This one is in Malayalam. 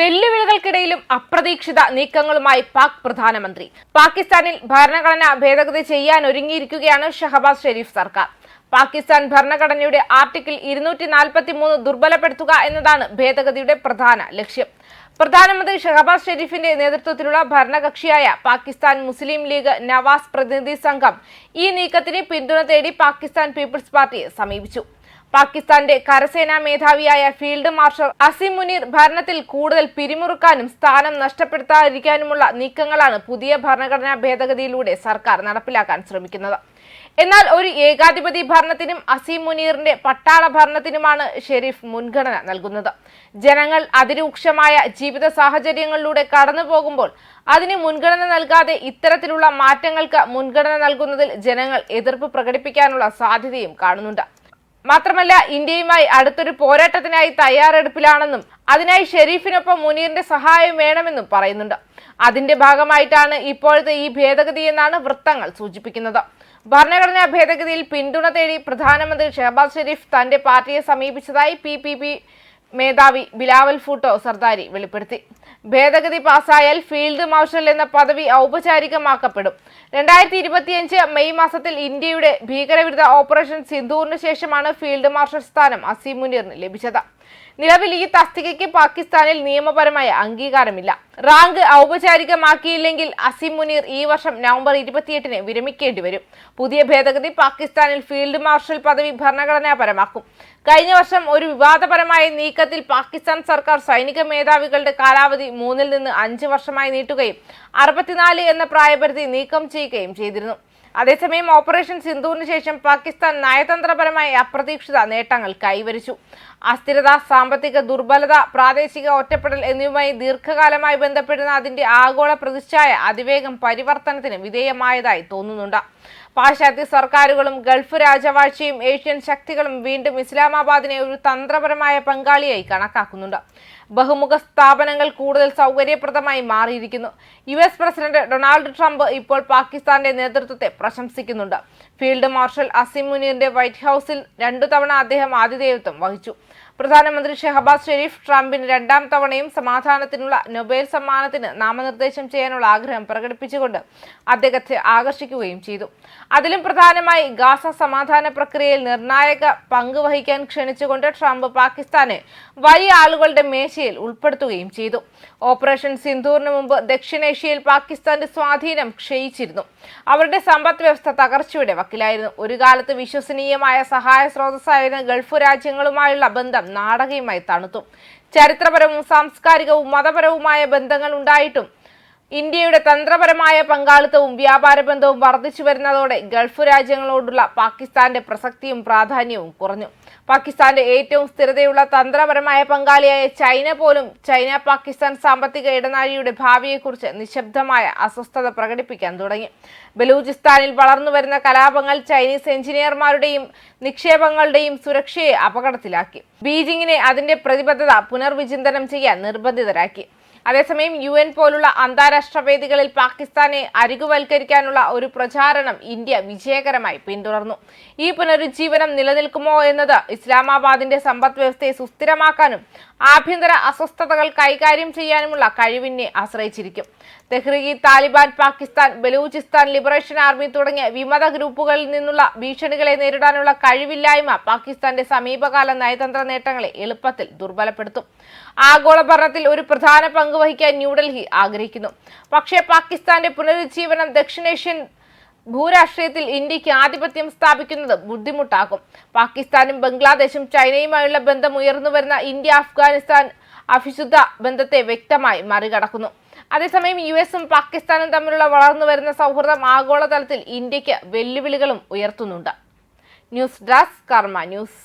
വെല്ലുവിളികൾക്കിടയിലും അപ്രതീക്ഷിത നീക്കങ്ങളുമായി പാക് പ്രധാനമന്ത്രി. പാകിസ്ഥാനിൽ ഭരണഘടന ഭേദഗതി ചെയ്യാൻ ഒരുങ്ങിയിരിക്കുകയാണ് ഷഹബാസ് ഷെരീഫ് സർക്കാർ. പാകിസ്ഥാൻ ഭരണഘടനയുടെ ആർട്ടിക്കിൾ ഇരുന്നൂറ്റി നാൽപ്പത്തി മൂന്ന് ദുർബലപ്പെടുത്തുക എന്നതാണ് ഭേദഗതിയുടെ പ്രധാന ലക്ഷ്യം. പ്രധാനമന്ത്രി ഷഹബാസ് ഷെരീഫിന്റെ നേതൃത്വത്തിലുള്ള ഭരണകക്ഷിയായ പാകിസ്ഥാൻ മുസ്ലിം ലീഗ് നവാസ് പ്രതിനിധി സംഘം ഈ നീക്കത്തിന് പിന്തുണ തേടി പാകിസ്ഥാൻ പീപ്പിൾസ് പാർട്ടിയെ സമീപിച്ചു. പാകിസ്ഥാന്റെ കരസേനാ മേധാവിയായ ഫീൽഡ് മാർഷൽ അസിം മുനീർ ഭരണത്തിൽ കൂടുതൽ പിരിമുറുക്കാനും സ്ഥാനം നഷ്ടപ്പെടുത്താതിരിക്കാനുമുള്ള നീക്കങ്ങളാണ് പുതിയ ഭരണഘടനാ ഭേദഗതിയിലൂടെ സർക്കാർ നടപ്പിലാക്കാൻ ശ്രമിക്കുന്നത്. എന്നാൽ ഒരു ഏകാധിപതി ഭരണത്തിനും അസീം മുനീറിന്റെ പട്ടാള ഭരണത്തിനുമാണ് ഷെരീഫ് മുൻഗണന നൽകുന്നത്. ജനങ്ങൾ അതിരൂക്ഷമായ ജീവിത സാഹചര്യങ്ങളിലൂടെ കടന്നു പോകുമ്പോൾ അതിന് മുൻഗണന നൽകാതെ ഇത്തരത്തിലുള്ള മാറ്റങ്ങൾക്ക് മുൻഗണന നൽകുന്നതിൽ ജനങ്ങൾ എതിർപ്പ് പ്രകടിപ്പിക്കാനുള്ള സാധ്യതയും കാണുന്നുണ്ട്. മാത്രമല്ല ഇന്ത്യയുമായി അടുത്തൊരു പോരാട്ടത്തിനായി തയ്യാറെടുപ്പിലാണെന്നും അതിനായി ഷെരീഫിനൊപ്പം മുനീറിന്റെ സഹായം വേണമെന്നും പറയുന്നുണ്ട്. അതിന്റെ ഭാഗമായിട്ടാണ് ഇപ്പോഴത്തെ ഈ ഭേദഗതി എന്നാണ് വൃത്തങ്ങൾ സൂചിപ്പിക്കുന്നത്. ഭരണഘടനാ ഭേദഗതിയിൽ പിന്തുണ തേടി പ്രധാനമന്ത്രി ഷഹബാസ് ഷെരീഫ് തന്റെ പാർട്ടിയെ സമീപിച്ചതായി പി മേധാവി ബിലാവൽ ഫൂട്ടോ സർദാരി വെളിപ്പെടുത്തി. ഭേദഗതി പാസായാൽ ഫീൽഡ് മാർഷൽ എന്ന പദവി ഔപചാരികമാക്കപ്പെടും. രണ്ടായിരത്തി ഇരുപത്തിയഞ്ച് മെയ് മാസത്തിൽ ഇന്ത്യയുടെ ഭീകരവിരുദ്ധ ഓപ്പറേഷൻ സിന്ധൂറിന് ശേഷമാണ് ഫീൽഡ് മാർഷൽ സ്ഥാനം അസീം മുനീറിന് ലഭിച്ചത്. നിലവിൽ ഈ തസ്തികയ്ക്ക് പാകിസ്ഥാനിൽ നിയമപരമായ അംഗീകാരമില്ല. റാങ്ക് ഔപചാരികമാക്കിയില്ലെങ്കിൽ അസിം മുനീർ ഈ വർഷം നവംബർ ഇരുപത്തിയെട്ടിന് വിരമിക്കേണ്ടി വരും. പുതിയ ഭേദഗതി പാകിസ്ഥാനിൽ ഫീൽഡ് മാർഷൽ പദവി ഭരണഘടനാപരമാക്കും. കഴിഞ്ഞ വർഷം ഒരു വിവാദപരമായ നീക്കത്തിൽ പാകിസ്ഥാൻ സർക്കാർ സൈനിക മേധാവികളുടെ കാലാവധി മൂന്നിൽ നിന്ന് അഞ്ച് വർഷമായി നീട്ടുകയും അറുപത്തിനാല് എന്ന പ്രായപരിധി നീക്കം ചെയ്യുകയും ചെയ്തിരുന്നു. അതേസമയം ഓപ്പറേഷൻ സിന്ധുവിന് ശേഷം പാകിസ്ഥാൻ നയതന്ത്രപരമായ അപ്രതീക്ഷിത നേട്ടങ്ങൾ കൈവരിച്ചു. അസ്ഥിരത സാമ്പത്തിക ദുർബലത പ്രാദേശിക ഒറ്റപ്പെടൽ എന്നിവയുമായി ദീർഘകാലമായി ബന്ധപ്പെടുന്ന അതിന്റെ ആഗോള പ്രതിച്ഛായ അതിവേഗം പരിവർത്തനത്തിന് വിധേയമായതായി തോന്നുന്നുണ്ട്. പാശ്ചാത്യ സർക്കാരുകളും ഗൾഫ് രാജവാഴ്ചയും ഏഷ്യൻ ശക്തികളും വീണ്ടും ഇസ്ലാമാബാദിനെ ഒരു തന്ത്രപരമായ പങ്കാളിയായി കണക്കാക്കുന്നുണ്ട്. ബഹുമുഖ സ്ഥാപനങ്ങൾ കൂടുതൽ സൗകര്യപ്രദമായി മാറിയിരിക്കുന്നു. U S president Donald Trump ഇപ്പോൾ പാകിസ്ഥാന്റെ നേതൃത്വത്തെ പ്രശംസിക്കുന്നുണ്ട്. ഫീൽഡ് മാർഷൽ അസിം മുനീറിന്റെ വൈറ്റ് ഹൌസിൽ രണ്ടു തവണ അദ്ദേഹം ആതിഥേയത്വം വഹിച്ചു. പ്രധാനമന്ത്രി ഷെഹബാസ് ഷെരീഫ് ട്രംപിന് രണ്ടാം തവണയും സമാധാനത്തിനുള്ള നൊബേൽ സമ്മാനത്തിന് നാമനിർദ്ദേശം ചെയ്യാനുള്ള ആഗ്രഹം പ്രകടിപ്പിച്ചുകൊണ്ട് അദ്ദേഹത്തെ ആകർഷിക്കുകയും ചെയ്തു. അതിലും പ്രധാനമായി ഗാസ സമാധാന പ്രക്രിയയിൽ നിർണായക പങ്ക് വഹിക്കാൻ ക്ഷണിച്ചുകൊണ്ട് ട്രംപ് പാകിസ്ഥാനെ വലിയ ആളുകളുടെ മേശയിൽ ഉൾപ്പെടുത്തുകയും ചെയ്തു. ഓപ്പറേഷൻ സിന്ധൂറിന് മുമ്പ് ദക്ഷിണേഷ്യയിൽ പാകിസ്ഥാന്റെ സ്വാധീനം ക്ഷയിച്ചിരുന്നു. അവരുടെ സമ്പദ് വ്യവസ്ഥ തകർച്ചയുടെ വക്കിലായിരുന്നു. ഒരു കാലത്ത് വിശ്വസനീയമായ സഹായ സ്രോതസ്സായിരുന്ന ഗൾഫ് രാജ്യങ്ങളുമായുള്ള ബന്ധം നാടകീയമായി തണുത്തു. ചരിത്രപരവും സാംസ്കാരികവും മതപരവുമായ ബന്ധങ്ങൾ ഉണ്ടായിട്ടും ഇന്ത്യയുടെ തന്ത്രപരമായ പങ്കാളിത്തവും വ്യാപാര ബന്ധവും വർദ്ധിച്ചു വരുന്നതോടെ ഗൾഫ് രാജ്യങ്ങളോടുള്ള പാകിസ്ഥാന്റെ പ്രസക്തിയും പ്രാധാന്യവും കുറഞ്ഞു. പാകിസ്ഥാന്റെ ഏറ്റവും സ്ഥിരതയുള്ള തന്ത്രപരമായ പങ്കാളിയായ ചൈന പോലും ചൈന പാകിസ്ഥാൻ സാമ്പത്തിക ഇടനാഴിയുടെ ഭാവിയെക്കുറിച്ച് നിശബ്ദമായ അസ്വസ്ഥത പ്രകടിപ്പിക്കാൻ തുടങ്ങി. ബലൂചിസ്ഥാനിൽ വളർന്നുവരുന്ന കലാപങ്ങൾ ചൈനീസ് എഞ്ചിനീയർമാരുടെയും നിക്ഷേപങ്ങളുടെയും സുരക്ഷയെ അപകടത്തിലാക്കി. ബീജിംഗിനെ അതിന്റെ പ്രതിബദ്ധത പുനർവിചിന്തനം ചെയ്യാൻ നിർബന്ധിതരാക്കി. അതേസമയം യു എൻ പോലുള്ള അന്താരാഷ്ട്ര വേദികളിൽ പാകിസ്ഥാനെ അരികുവൽക്കരിക്കാനുള്ള ഒരു പ്രചാരണം ഇന്ത്യ വിജയകരമായി പിന്തുടർന്നു. ഈ പുനരുജ്ജീവനം നിലനിൽക്കുമോ എന്നത് ഇസ്ലാമാബാദിന്റെ സമ്പദ് വ്യവസ്ഥയെ സുസ്ഥിരമാക്കാനും ആഭ്യന്തര അസ്വസ്ഥതകൾ കൈകാര്യം ചെയ്യാനുമുള്ള കഴിവിനെ ആശ്രയിച്ചിരിക്കും. തെഹ്രീ താലിബാൻ പാകിസ്ഥാൻ ബലൂചിസ്ഥാൻ ലിബറേഷൻ ആർമി തുടങ്ങിയ വിമത ഗ്രൂപ്പുകളിൽ നിന്നുള്ള ഭീഷണികളെ നേരിടാനുള്ള കഴിവില്ലായ്മ പാകിസ്ഥാന്റെ സമീപകാല നയതന്ത്ര നേട്ടങ്ങളെ എളുപ്പത്തിൽ ദുർബലപ്പെടുത്തും. ആഗോള ഭരണത്തിൽ ഒരു പ്രധാന പങ്ക് വഹിക്കാൻ ന്യൂഡൽഹി ആഗ്രഹിക്കുന്നു. പക്ഷേ പാകിസ്ഥാന്റെ പുനരുജ്ജീവനം ദക്ഷിണേഷ്യൻ ഭൂരാഷ്ട്രീയത്തിൽ ഇന്ത്യയ്ക്ക് ആധിപത്യം സ്ഥാപിക്കുന്നത് ബുദ്ധിമുട്ടാകും പാകിസ്ഥാനും ബംഗ്ലാദേശും ചൈനയുമായുള്ള ബന്ധം ഉയർന്നു വരുന്ന ഇന്ത്യ അഫ്ഗാനിസ്ഥാൻ അഭിശുദ്ധ ബന്ധത്തെ വ്യക്തമായി മറികടക്കുന്നു. അതേസമയം യു എസും പാകിസ്ഥാനും തമ്മിലുള്ള വളർന്നു വരുന്ന സൗഹൃദം ആഗോളതലത്തിൽ ഇന്ത്യയ്ക്ക് വെല്ലുവിളികളും ഉയർത്തുന്നുണ്ട്. News desk Karma news.